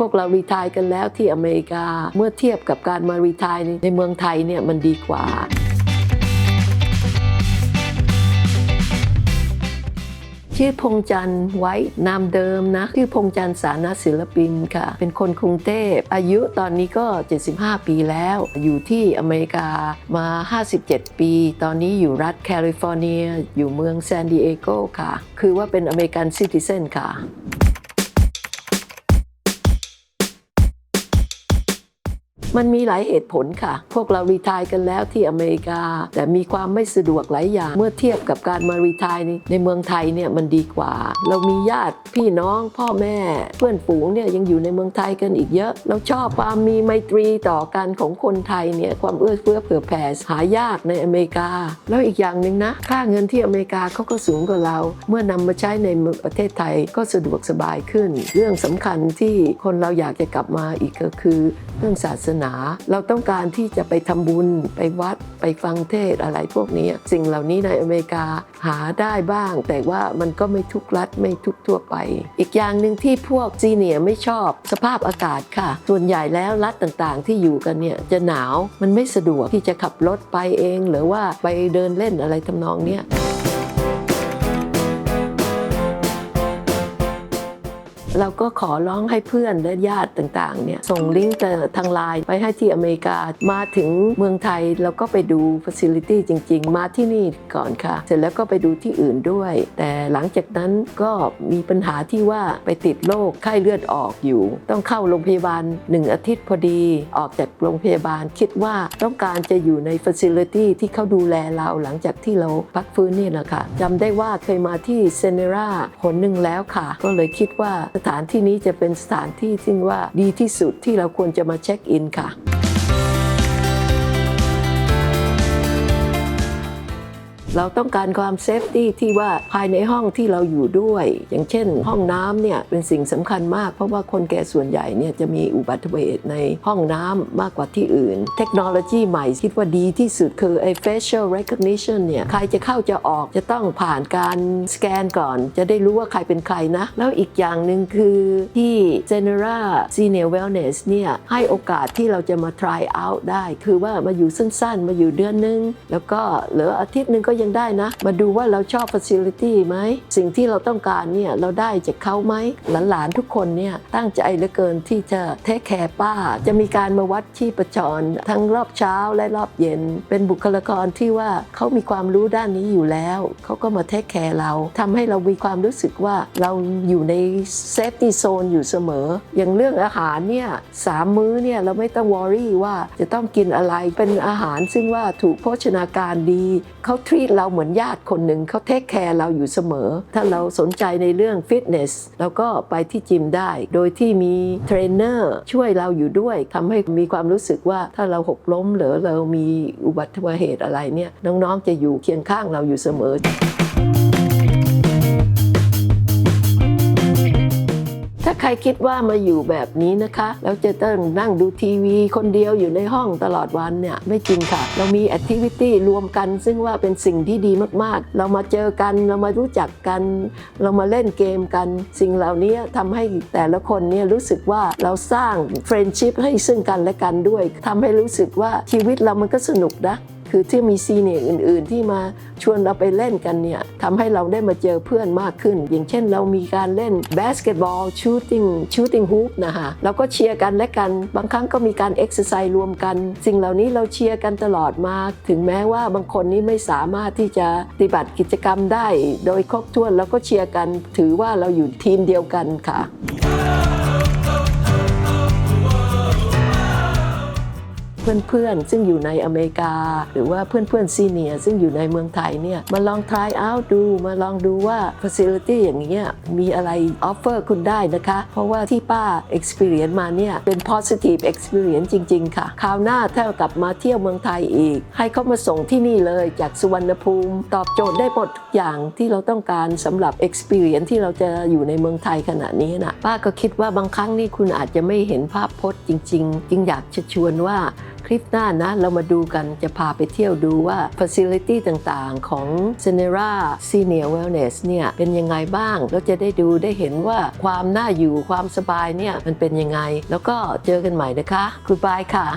พวกเรารีทายกันแล้วที่อเมริกา เมื่อเทียบกับการมารีทายในเมืองไทยเนี่ยมันดีกว่าชื่อพงจันทร์ไว้นามเดิมนะชื่อพงจันทร์สานศิลปินค่ะ เป็นคนกรุงเทพ อายุตอนนี้ก็ 75 ปีแล้ว อยู่ที่อเมริกามา 57 ปี ตอนนี้อยู่รัฐแคลิฟอร์เนีย อยู่เมืองซานดิเอโกค่ะ คือว่าเป็นอเมริกันซิติเซนค่ะ มันมีหลายเหตุผลค่ะ พวกเรารีทายกันแล้วที่อเมริกา แต่มีความไม่สะดวกหลายอย่าง เมื่อเทียบกับการมารีทายในในเมืองไทยเนี่ยมันดีกว่า เรามีญาติพี่น้องพ่อแม่ เพื่อนฝูงเนี่ยยังอยู่ในเมืองไทยกันอีกเยอะ เราชอบความมีไมตรีต่อกันของคนไทยเนี่ยความเอื้อเฟื้อเผื่อแผ่หายากในอเมริกา แล้วอีกอย่างหนึ่งนะค่าเงินที่อเมริกาเขาก็สูงกว่าเรา เมื่อนำมาใช้ในประเทศไทยก็สะดวกสบายขึ้น เรื่องสำคัญที่คนเราอยากจะกลับมาอีกก็คือเรื่องศาสนาเราต้องการที่จะไปทำบุญไปวัดไปฟังเทศอะไรพวกนี้ สิ่งเหล่านี้ในอเมริกาหาได้บ้าง แต่ว่ามันก็ไม่ทุกรัฐไม่ทุกทั่วไป อีกอย่างหนึ่งที่พวกซีเนียร์ไม่ชอบสภาพอากาศค่ะ ส่วนใหญ่แล้วรัฐต่างๆ ที่อยู่กันเนี่ยจะหนาวมันไม่สะดวกที่จะขับรถไปเอง หรือว่าไปเดินเล่นอะไรทำนองเนี้ย เราก็ขอร้องให้เพื่อนและญาติต่างๆเนี่ยส่งลิงก์ทางไลน์ไปให้ที่อเมริกา มาถึงเมืองไทยเราก็ไปดู Facility จริง ๆ มาที่นี่ก่อนค่ะ เสร็จแล้วก็ไปดูที่อื่นด้วย แต่หลังจากนั้นก็มีปัญหาที่ว่าไปติดโรคไข้เลือดออกอยู่ ต้องเข้าโรงพยาบาล1อาทิตย์พอดีออกจากโรงพยาบาลคิดว่าต้องการจะอยู่ใน Facility ที่เขาดูแลเราหลังจากที่เราพักฟื้นนี่แหละค่ะจำได้ว่าเคยมาที่เซเนราหนหนึ่งแล้วค่ะ ก็เลยคิดว่าถานที่นี้จะเป็นสถานที่ที่ว่าดีที่สุดที่เราควรจะมาเช็คอินค่ะ เราต้องการความเซฟตี้ที่ว่าภายในห้องที่เราอยู่ด้วย อย่างเช่น ห้องน้ำเนี่ยเป็นสิ่งสำคัญมาก เพราะว่าคนแก่ส่วนใหญ่เนี่ยจะมีอุบัติเหตุในห้องน้ำมากกว่าที่อื่น เทคโนโลยีใหม่คิดว่าดีที่สุดคือไอ้ facial recognition เนี่ยใครจะเข้าจะออกจะต้องผ่านการสแกนก่อน จะได้รู้ว่าใครเป็นใครนะ แล้วอีกอย่างหนึ่งคือที่ Genera Senior Wellness เนี่ยให้โอกาสที่เราจะมา try out ได้ คือว่ามาอยู่สั้นๆ มาอยู่เดือนนึง แล้วก็เหลืออาทิตย์หนึงก็ยังได้นะ มาดูว่าเราชอบ facility ไหม สิ่งที่เราต้องการเนี่ยเราได้จากเขาไหม หลานๆทุกคนเนี่ยตั้งใจเหลือเกินที่จะเทคแคร์ป้า จะมีการมาวัดชีพจร ทั้งรอบเช้าและรอบเย็น เป็นบุคลากรที่ว่าเขามีความรู้ด้านนี้อยู่แล้ว เขาก็มาเทคแคร์เราทำให้เรามีความรู้สึกว่าเราอยู่ในเซฟตี้โซนอยู่เสมอ อย่างเรื่องอาหารเนี่ยสามมื้อเนี่ยเราไม่ต้องวอรี่ว่าจะต้องกินอะไรเป็นอาหารซึ่งว่าถูกโภชนาการดีเขาทรีตเราเหมือนญาติคนหนึ่งเขาเทคแคร์เราอยู่เสมอ ถ้าเราสนใจในเรื่องฟิตเนสเราก็ไปที่จิมได้ โดยที่มีเทรนเนอร์ช่วยเราอยู่ด้วยทำให้มีความรู้สึกว่าถ้าเราหกล้มหรือเรามีอุบัติเหตุอะไรเนี่ยน้องๆจะอยู่เคียงข้างเราอยู่เสมอ รคิดว่ามาอยู่แบบนี้นะคะแล้วจะต้องนั่งดูทีวี คนเดียวอยู่ในห้องตลอดวันเนี่ยไม่จริงค่ะ เรามีแอคทิวิตี้รวมกัน ซึ่งว่าเป็นสิ่งที่ดีมากๆ เรามาเจอกันเรามารู้จักกัน เรามาเล่นเกมกัน สิ่งเหล่านี้ทำให้แต่ละคนเนี่ยรู้สึกว่าเราสร้างเฟรนด์ชิพให้ซึ่งกันและกันด้วยทำให้รู้สึกว่าชีวิตเรามันก็สนุกนะ คือที่มีซีเนียร์อื่น ๆ ที่มาชวนเราไปเล่นกันเนี่ยทำให้เราได้มาเจอเพื่อนมากขึ้น อย่างเช่นเรามีการเล่นบาสเกตบอลชูตติ้งชูตติ้งฮูปนะคะเราก็เชียร์กันและกัน บางครั้งก็มีการเอ็กซ์ไซส์รวมกัน สิ่งเหล่านี้เราเชียร์กันตลอดมา ถึงแม้ว่าบางคนนี้ไม่สามารถที่จะปฏิบัติกิจกรรมได้ โดยครบถ้วนเราก็เชียร์กันถือว่าเราอยู่ทีมเดียวกันค่ะ เพื่อนๆ ซึ่งอยู่ในอเมริกา หรือว่าเพื่อนๆซีเนียซึ่งอยู่ในเมืองไทยเนี่ยมาลอง try out ดู มาลองดูว่า facility อย่างเงี้ยมีอะไร offer คุณได้นะคะ เพราะว่าที่ป้า experience มาเนี่ยเป็น positive experience จริง ๆ ค่ะ คราวหน้าถ้ากลับมาเที่ยวเมืองไทยอีก ให้เขามาส่งที่นี่เลยจากสุวรรณภูมิ ตอบโจทย์ได้หมดทุกอย่างที่เราต้องการสำหรับ experience ที่เราจะอยู่ในเมืองไทยขณะนี้นะป้าก็คิดว่าบางครั้งนี่คุณอาจจะไม่เห็นภาพพจน์จริง ๆ จึงอยากจะชวนว่า ลิปหน้านะ เรามาดูกันจะพาไปเที่ยวดูว่า Facility ต่างๆ ของ s e n e r a Senior Wellness เนี่ยเป็นยังไงบ้าง แล้วจะได้ดูได้เห็นว่าความน่าอยู่ความสบายเนี่ยมันเป็นยังไง แล้วก็เจอกันใหม่นะคะ Goodbye ค่ะ